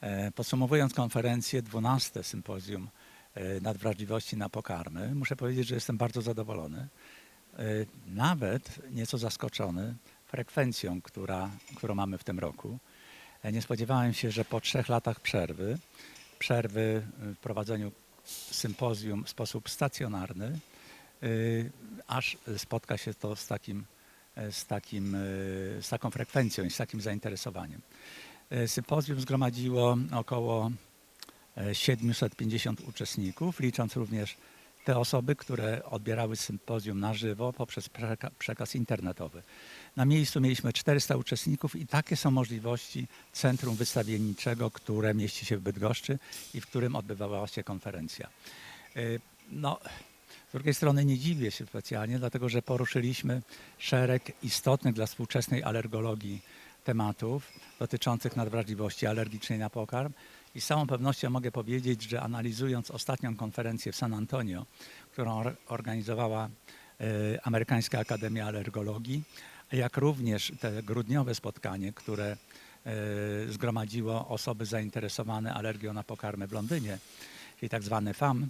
E, Podsumowując konferencję, 12 sympozjum e, nadwrażliwości na pokarmy, muszę powiedzieć, że jestem bardzo zadowolony. E, Nawet nieco zaskoczony frekwencją, która, którą mamy w tym roku. Nie spodziewałem się, że po trzech latach przerwy, przerwy w prowadzeniu sympozjum w sposób stacjonarny, aż spotka się to z, takim, z, takim, z taką frekwencją i z takim zainteresowaniem. E, Sympozjum zgromadziło około e, 750 uczestników, licząc również te osoby, które odbierały sympozjum na żywo poprzez przeka- przekaz internetowy. Na miejscu mieliśmy 400 uczestników i takie są możliwości Centrum Wystawienniczego, które mieści się w Bydgoszczy i w którym odbywała się konferencja. E, No, z drugiej strony nie dziwię się specjalnie, dlatego że poruszyliśmy szereg istotnych dla współczesnej alergologii tematów dotyczących nadwrażliwości alergicznej na pokarm. I z całą pewnością mogę powiedzieć, że analizując ostatnią konferencję w San Antonio, którą or- organizowała e, Amerykańska Akademia Alergologii, jak również te grudniowe spotkanie, które e, zgromadziło osoby zainteresowane alergią na pokarmy w Londynie, czyli tak zwany FAM,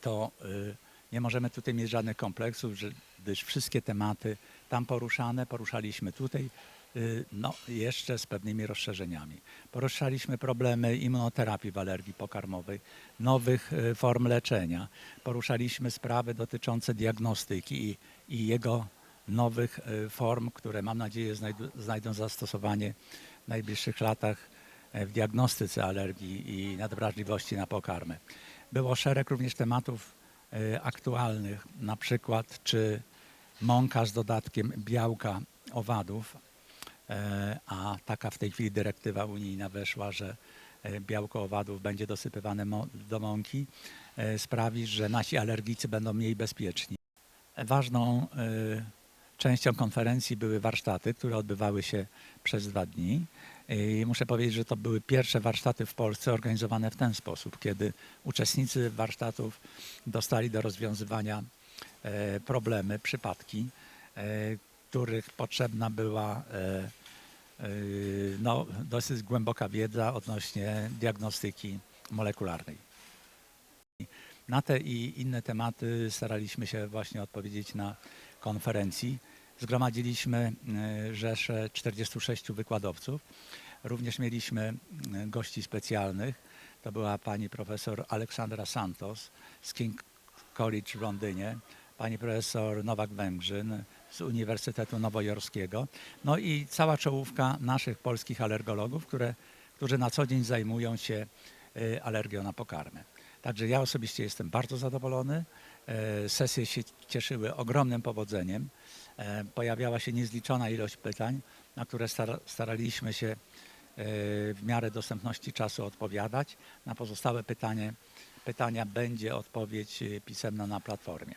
to y, nie możemy tutaj mieć żadnych kompleksów, gdyż wszystkie tematy tam poruszane, poruszaliśmy tutaj, y, no jeszcze z pewnymi rozszerzeniami. Poruszaliśmy problemy immunoterapii w alergii pokarmowej, nowych y, form leczenia. Poruszaliśmy sprawy dotyczące diagnostyki i, i jego nowych y, form, które mam nadzieję znajdą zastosowanie w najbliższych latach e, w diagnostyce alergii i nadwrażliwości na pokarmy. Było szereg również tematów aktualnych, na przykład czy mąka z dodatkiem białka owadów, e, a taka w tej chwili dyrektywa unijna weszła, że e, białko owadów będzie dosypywane do mąki, e, sprawi, że nasi alergicy będą mniej bezpieczni. Ważną e, częścią konferencji były warsztaty, które odbywały się przez dwa dni. I muszę powiedzieć, że to były pierwsze warsztaty w Polsce organizowane w ten sposób, kiedy uczestnicy warsztatów dostali do rozwiązywania e, problemy, przypadki, e, których potrzebna była e, no, dosyć głęboka wiedza odnośnie diagnostyki molekularnej. Na te i inne tematy staraliśmy się właśnie odpowiedzieć na konferencji. Zgromadziliśmy e, rzeszę 46 wykładowców. Również mieliśmy e, gości specjalnych. To była pani profesor Aleksandra Santos z King College w Londynie, pani profesor Nowak Węgrzyn z Uniwersytetu Nowojorskiego, no i cała czołówka naszych polskich alergologów, które, którzy na co dzień zajmują się e, alergią na pokarmy. Także ja osobiście jestem bardzo zadowolony. Sesje się cieszyły ogromnym powodzeniem. E, Pojawiała się niezliczona ilość pytań, na które stara- staraliśmy się e, w miarę dostępności czasu odpowiadać. Na pozostałe pytanie, pytania będzie odpowiedź e, pisemna na platformie.